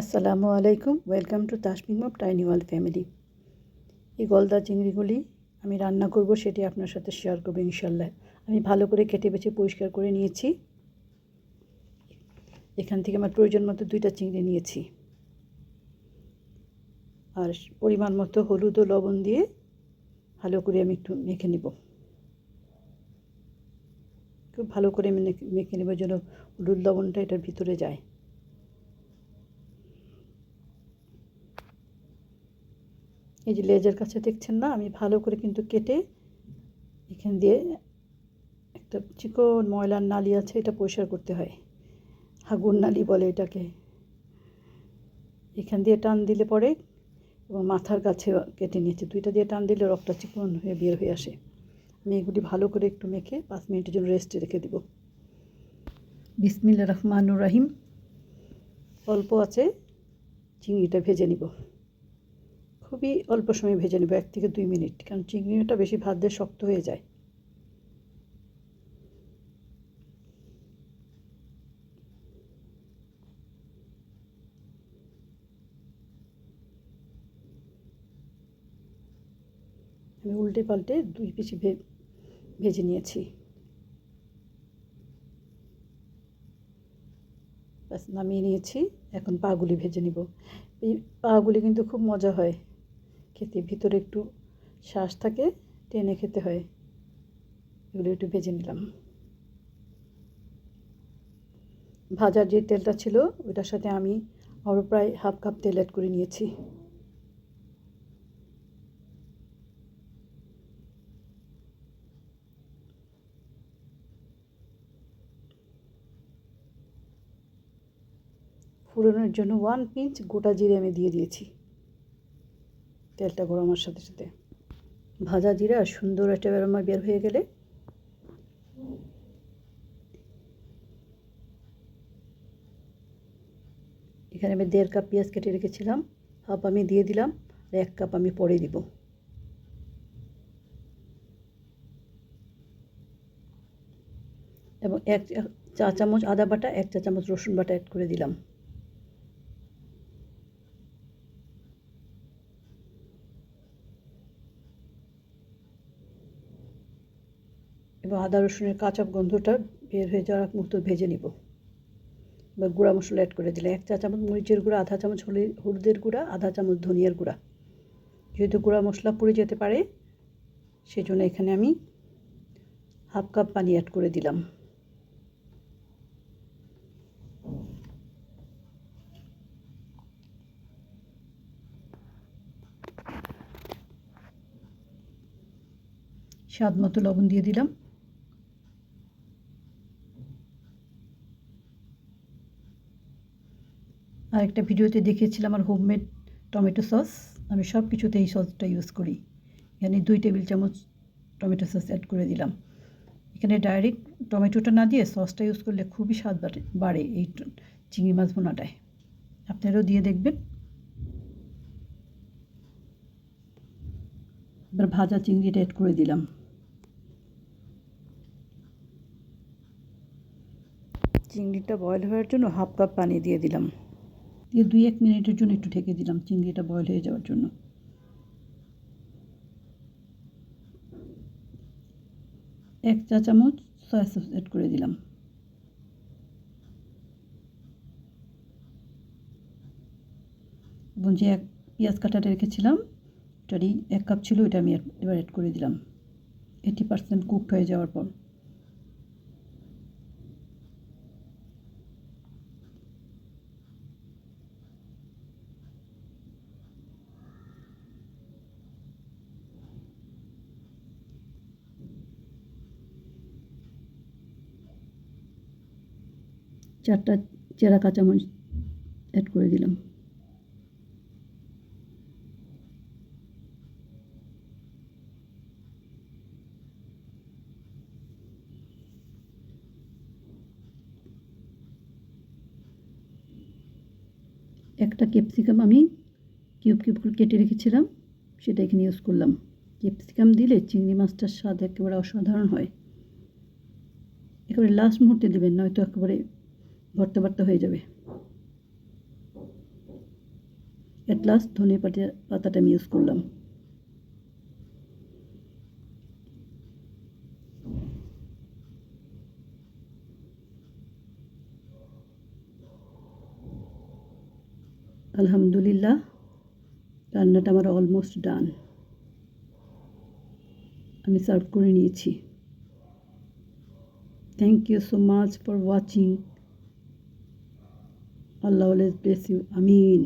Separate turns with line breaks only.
আসসালামু আলাইকুম। Welcome to Tasmim of tiny world family এই গলদা চিংড়িগুলি আমি রান্না করব, সেটি আপনার সাথে শেয়ার করব ইনশাল্লাহ। আমি ভালো করে কেটে বেছে পরিষ্কার করে নিয়েছি। এখান থেকে আমার প্রয়োজন মতো দুইটা চিংড়ি নিয়েছি। আর পরিমাণ মতো হলুদ ও লবণ দিয়ে ভালো করে আমি একটু মেখে নিব। খুব ভালো করে মেখে নেব যেন হলুদ লবণটা এটার ভিতরে যায়। এই যে লেজের কাছে দেখছেন না, আমি ভালো করে কিন্তু কেটে এখান দিয়ে একটা চিকন ময়লার নালি আছে, এটা পরিষ্কার করতে হয়। হাগুর নালি বলে এটাকে। এখান দিয়ে টান দিলে পরে এবং মাথার কাছে কেটে নিয়েছে। দুইটা দিয়ে টান দিলে রক্তটা চিকন হয়ে বের হয়ে আসে। আমি এগুলি ভালো করে একটু মেখে পাঁচ মিনিটের জন্য রেস্টে রেখে দেব। বিসমিল্লা রহমানুর রাহিম। অল্প আছে, চিংড়িটা ভেজে নিব। খুবই অল্প সময় ভেজে নেব, এক থেকে দুই মিনিট, কারণ চিংড়িটা বেশি ভাত দিয়ে শক্ত হয়ে যায়। আমি উল্টে পাল্টে দুই পিসি ভেজে নিয়েছি। ব্যাস, নামিয়ে নিয়েছি, এখন পাগুলি ভেজে নিব। এই পাগুলি কিন্তু খুব মজা হয়। খেতে, ভিতরে একটু শ্বাস থাকে, টেনে খেতে হয়। এগুলো একটু ভেজে নিলাম। ভাজার যে তেলটা ছিল, ওইটার সাথে আমি আরও প্রায় হাফ কাপ তেল অ্যাড করে নিয়েছি। ফুরনের জন্য ওয়ান পিঞ্চ গোটা জিরে আমি দিয়ে দিয়েছি। তেলটা গরমের সাথে সাথে। ভাজা জিরা সুন্দর একটা বেরোমা বের হয়ে গেলে এখানে আমি দেড় কাপ পেঁয়াজ কেটে রেখেছিলাম, হাফ আমি দিয়ে দিলাম, আর এক কাপ আমি পরে দিব। এবং এক চা চামচ আদা বাটা, এক চা, চামচ রসুন বাটা অ্যাড করে দিলাম। এবং আদা রসুনের কাঁচা গন্ধটা বের হয়ে যাওয়ার মতো ভেজে নিব। এবার গুঁড়া মশলা অ্যাড করে দিলে এক চা চামচ মরিচের গুঁড়া, আধা চামচ হলুদের গুঁড়া, আধা চামচ ধনিয়ার গুঁড়া। যেহেতু গুঁড়া মশলা পুড়ে যেতে পারে, সেজন্য এখানে আমি হাফ কাপ পানি অ্যাড করে দিলাম। স্বাদ মতো লবণ দিয়ে দিলাম। আর একটা ভিডিওতে দেখিয়েছিলাম আমার হোমমেড টমেটো সস। আমি সব কিছুতে এই সসটা ইউজ করি। এখানে দুই টেবিল চামচ টমেটো সস অ্যাড করে দিলাম। এখানে ডাইরেক্ট টমেটোটা না দিয়ে সসটা ইউজ করলে খুবই স্বাদ বাড়ে এই চিংড়ি মাছ বোনাটায় আপনারাও দিয়ে দেখবেন। এবার ভাজা চিংড়িটা অ্যাড করে দিলাম। চিংড়িটা বয়েল হওয়ার জন্য হাফ কাপ পানি দিয়ে দিলাম। দিয়ে দুই এক মিনিটের জন্য একটু ঢেকে দিলাম, চিংড়িটা বয়ল হয়ে যাওয়ার জন্য। এক চা চামচ সয়া সস অ্যাড করে দিলাম। এবং যে এক পেঁয়াজ কাটাটা রেখেছিলাম, এটারই এক কাপ ছিল, এটা আমি এবার অ্যাড করে দিলাম। এইটি পার্সেন্ট কুকড হয়ে যাওয়ার পর। চারটা চেরা কাঁচামরিচ অ্যাড করে দিলাম। একটা ক্যাপসিকাম আমি কিউব কিউব করে কেটে রেখেছিলাম, সেটা এখানে ইউজ করলাম। ক্যাপসিকাম দিলে চিংড়ি মাছটার স্বাদ একেবারে অসাধারণ হয়। একেবারে লাস্ট মুহূর্তে দেবেন, নয়তো একেবারে ভর্তা ভর্তা হয়ে যাবে। এট ধনে পাতা, পাতাটা আমি ইউজ করলাম। আলহামদুলিল্লাহ, রান্নাটা আমার অলমোস্ট ডান আমি সার্ভ করে নিয়েছি। Thank you so much for watching Allah always bless you Amin